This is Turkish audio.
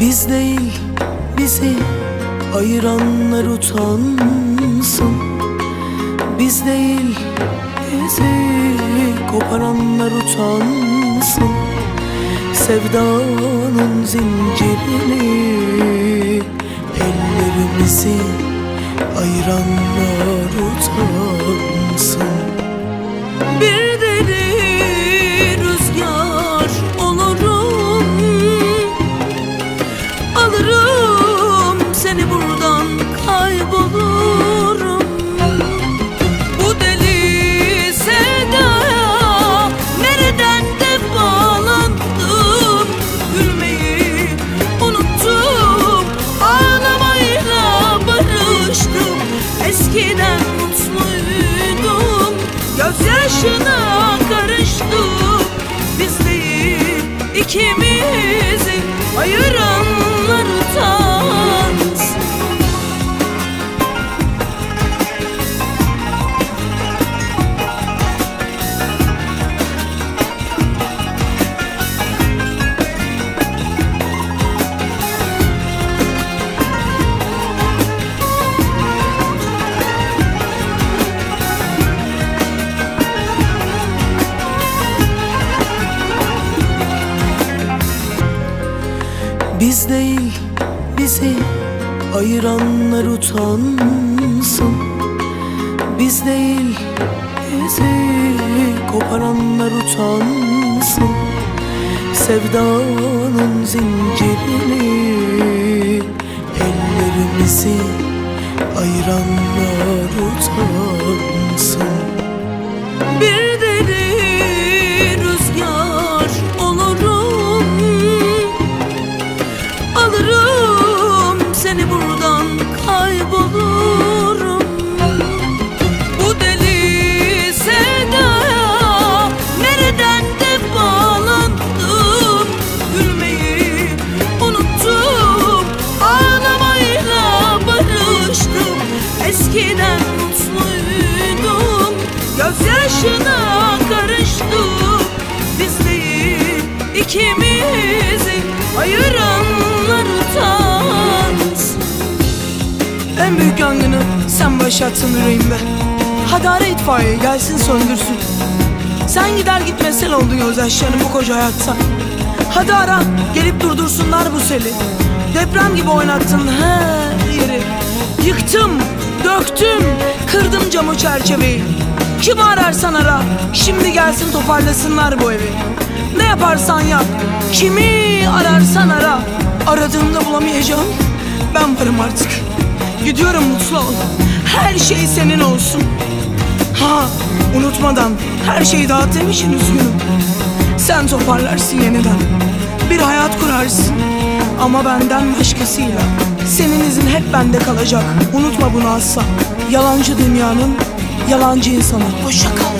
Biz değil bizi ayıranlar utansın. Biz değil bizi koparanlar utansın. Sevdanın zincirini Ellerimizi ayıranlar utansın Biz değil bizi ayıranlar utansın. Biz değil bizi koparanlar utansın. Sevdanın zincirini Ellerimizi ayıranlar seni buradan kaybolurum. Bu deli sevdaya nereden de bağlandım? Gülmeyi unuttum ağlamayla barıştım. Eskiden mutluydum gözyaşına karıştım. Biz değil ikimizi ayıranlar En büyük yangını sen başlattın yüreğimde Hadi ara itfaiye gelsin söndürsün. Sen gider gitmez sel oldun gözyaşlarının bu koca hayatta. Hadi ara gelip durdursunlar bu seli. Deprem gibi oynattın her yeri. Yıktım, döktüm, kırdım camı çerçeveyi. Kimi ararsan ara Şimdi gelsin toparlasınlar bu evi. Ne yaparsan yap Kimi ararsan ara. Aradığımda bulamayacağım Ben varım artık Gidiyorum mutlu ol. Her şey senin olsun. Ha unutmadan Her şeyi dağıt demişsin üzgünüm. Sen toparlarsın yeniden. Bir hayat kurarsın. Ama benden başkasıyla. Senin izin hep bende kalacak. Unutma bunu asla. Yalancı dünyanın Yalancı insanı. Hoşça kal